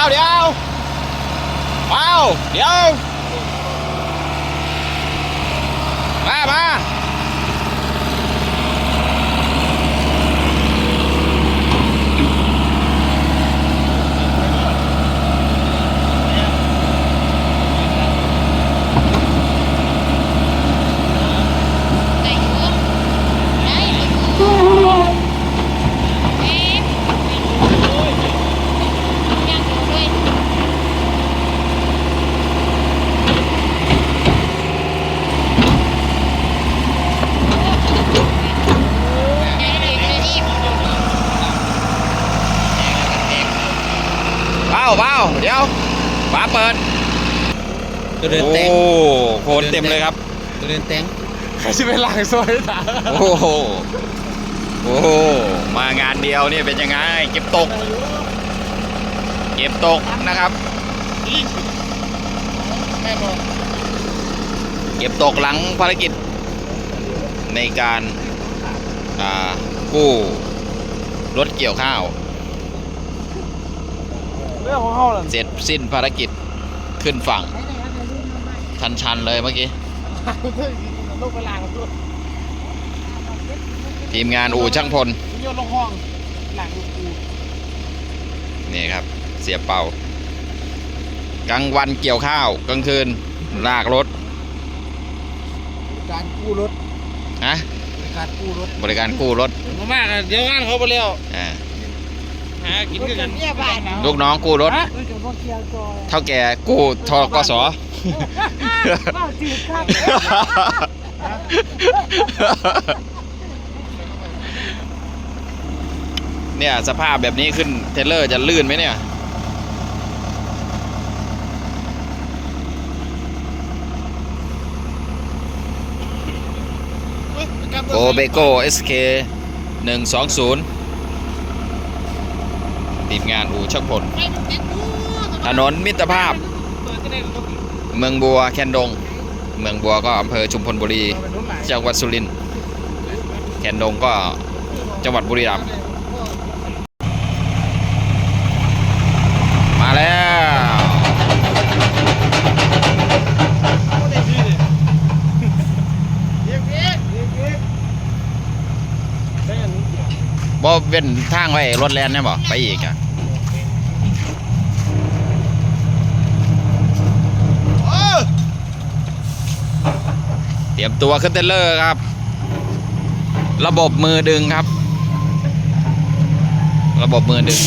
ดี๋ยวเดี๋ยวว้าวเดี๋ยว มามา เป้าเป้าเดี๋ยวฝาเปิดตัวเดินโอ้แตงโคนเต็มเลยครับ ตัวเดินแตงใครจะไปหลังซอยถามโอ้โหโอ้โหมางานเดียวนี่เป็นยังไง เก็บตก เก็บตกนะครับแม่บอกเก็บตกหลังภารกิจ ในการอ่ากู้รถเกี่ยวข้าวเรื่องของเขาเหรอเสร็จสิ้นภารกิจขึ้นฝั่ง ชันๆเลยเมื่อกี้ ลูกไปหลังลูกทีมงานอู่ช่างพลโยนลงห้องหลังอู่นี่ครับ เสียเป่ากลางวันเกี่ยวข้าวกลางคืนลากรถ การกู้รถนะการกู้รถบริการกู้รถมามากเดี๋ยวงานเขาไปแล้วอ่า หากินกันเนี่ยบาทลูกน้องกู้รถรู้จักพวกเคียวจอยเท่าแก่กู้ทกสว้าวจืดครับเนี่ยสภาพแบบนี้ขึ้นเทรลเลอร์จะลื่นไหมเนี่ยโกเบโก้ SK 120 ทีมงานอู่ช่างพลถนนมิตรภาพ เมืองบัวแคนดง เมืองบัวก็อำเภอชุมพลบุรี จังหวัดสุรินทร์แคนดงก็จังหวัดบุรีรัมย์มาแล้วบ่เว้นทางไว้รถแลนนี่ยบ่ไปอีกอะ รียมตัวขึ้นเทเลอร์ครับ ระบบมือดึงครับ ระบบมือดึง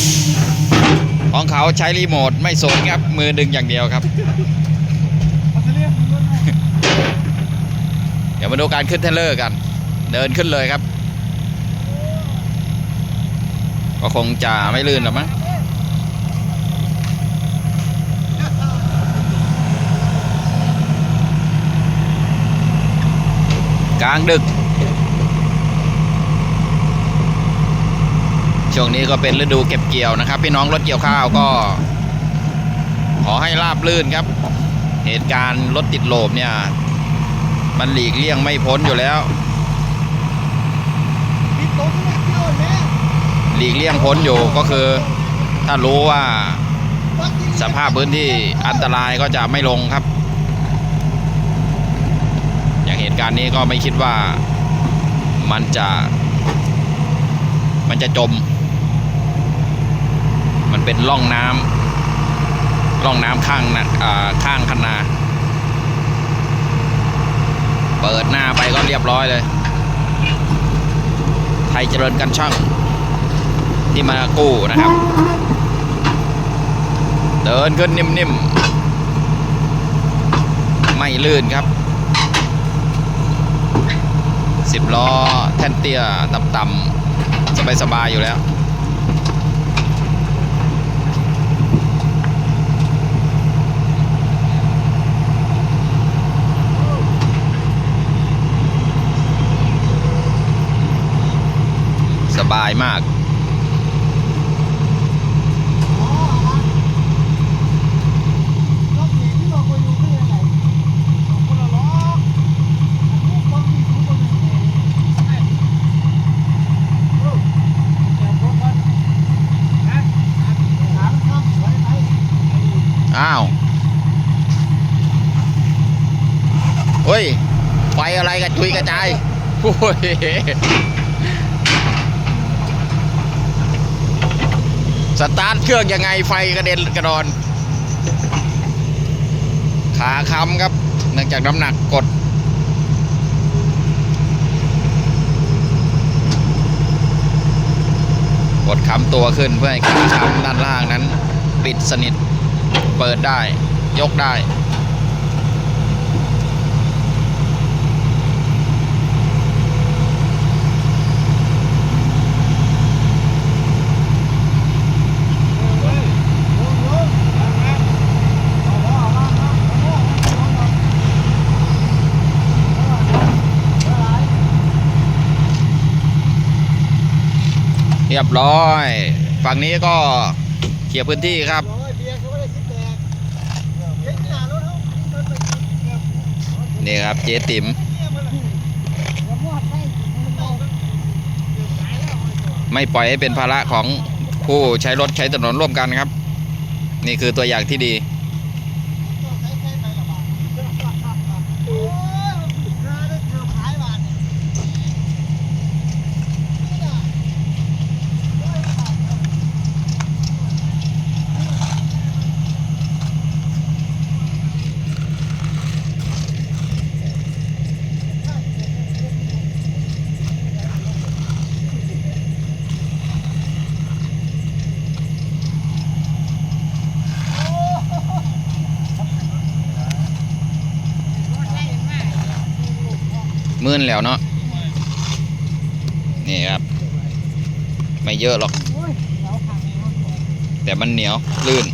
ของเขาใช้รีโมทไม่สนครับ มือดึงอย่างเดียวครับ เดี๋ยวมาดูการขึ้นเทเลอร์กัน เดินขึ้นเลยครับ ก็คงจะไม่ลื่นหรอกมั้ง กลางดึก ช่วงนี้ก็เป็นฤดูเก็บเกี่ยวนะครับ พี่น้องรถเกี่ยวข้าวก็ ขอให้ราบลื่นครับ เหตุการณ์รถติดโลบเนี่ย มันหลีกเลี่ยงไม่พ้นอยู่แล้วหลีกเลี่ยงพ้นอยู่ก็คือ ถ้ารู้ว่าสภาพพื้นที่อันตรายก็จะไม่ลงครับ อย่างเห ตุการณ์นี้ก็ไม่คิดว่ามันจะมันจะจม มันเป็นร่องน้ำร่องน้ำข้างนะอ่าข้างคันนา เปิดหน้าไปก็เรียบร้อยเลย ไทยเจริญกันช่างที่มากู้นะครับ เดินขึ้นนิ่มๆ ไม่ลื่นครับ สิบล้อแท่นเตี้ยต่ำๆสบายๆอยู่แล้วสบายมาก รอบนี้ที่เราไปดูคืออะไรคนละล้อลูกบางทีทุกคนเลยใช่โอ้แต่พวกมันนะถามครับไปไป เฮ้ย ไฟอะไรกระจุยกระจายโอ้ยสตาร์ทเครื่องยังไงไฟกระเด็นกระดอน ขาค้ำครับ เนื่องจากน้ำหนักกด กดค้ำตัวขึ้นเพื่อให้ขาค้ำด้านล่างนั้น ปิดสนิท เปิดได้ ยกได้ รียบร้อย ฝั่งนี้ก็เคลียร์พื้นที่ครับเนี่ยหน้ารถเขารถไปเกือบนี่ครับเจ๊ติ๋มไม่ปล่อยให้เป็นภาระของผู้ใช้รถใช้ถนนร่วมกันครับ นี่คือตัวอย่างที่ดี โอ้ยราได้เกือบขายบาทเนี่ยนี่น่ะ มื่นแล้วเนาะนี่ครับ ไม่เยอะหรอก แต่มันเหนียวลื่น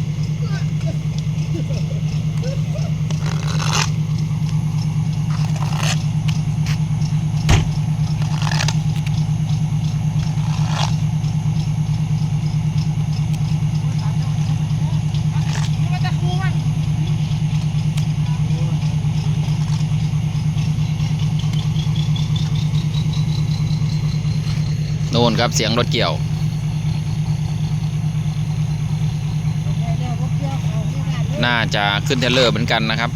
นู่นครับเสียงรถเกี่ยวเดี๋ยวพวกเกี่ยวเขาที่งานเลยน่าจะขึ้นเทรลเลอร์เหมือนกันนะครับ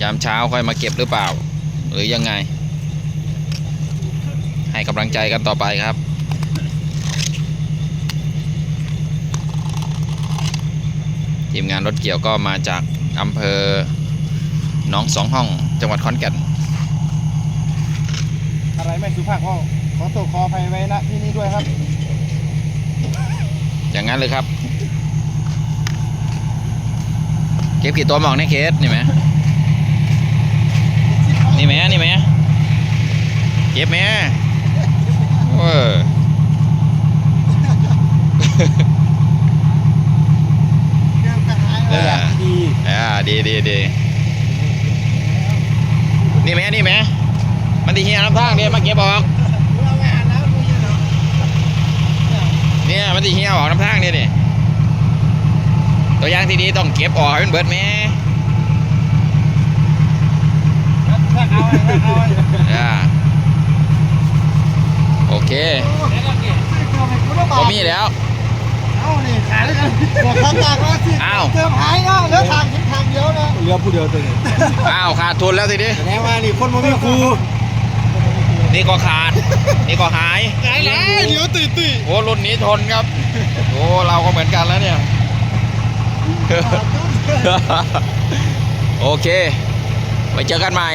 ยามเช้าค่อยมาเก็บหรือเปล่า หรือยังไง ให้กำลังใจกันต่อไปครับทีมงานรถเกี่ยวก็มาจากอำเภอหนองสองห้อง จังหวัดขอนแก่น อะไรไม่สุภาพก็ ขอตัวขออภัยไว้ณที่นี้ด้วยครับ อย่างนั้นเลยครับ เก็บกี่ตัวหมองในเคสนี่ไหมนี่ไหมนี่ไหมเก็บไหมเออเกือบกระหายเอแล้วออ่าดีดีดีนี่ไหมนี่ไหมมันที่เฮียน้ำทางเดียวมาเก็บออก เรางานแล้วดูอยู่เนาะ เนี่ยมันที่เฮียออกน้ำทางนี่นี่ตัวอย่างที่ดีต้องเก็บออกให้มันเบิดแม่ถ้าเอาไว้ถ้าเอาไว้อ่าโอเคก็เกี่ยเกือบไม่คุ้นแล้วพบาอทมีแล้วเอานี่ขายแล้วกันบอกทางจากว่าสิอ้าเกือหายเนาะเลือทางถึงทางเดียวนะเหลือผู้เดียวตัวนี้อ้าวขาดทุนแล้วทีนี้แสดงว่านี่คนบ่มีครูนี่ก็ขาด นี่ก็หายหายหลายเดี๋ยว ตื่นตื่นโอ้รุ่นนี้ทนครับ โอ้เราก็เหมือนกันแล้วเนี่ย โอเค ไปเจอกันใหม่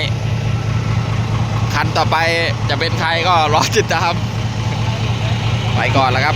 คันต่อไปจะเป็นใครก็รอติดตาม ไปก่อนแล้วครับ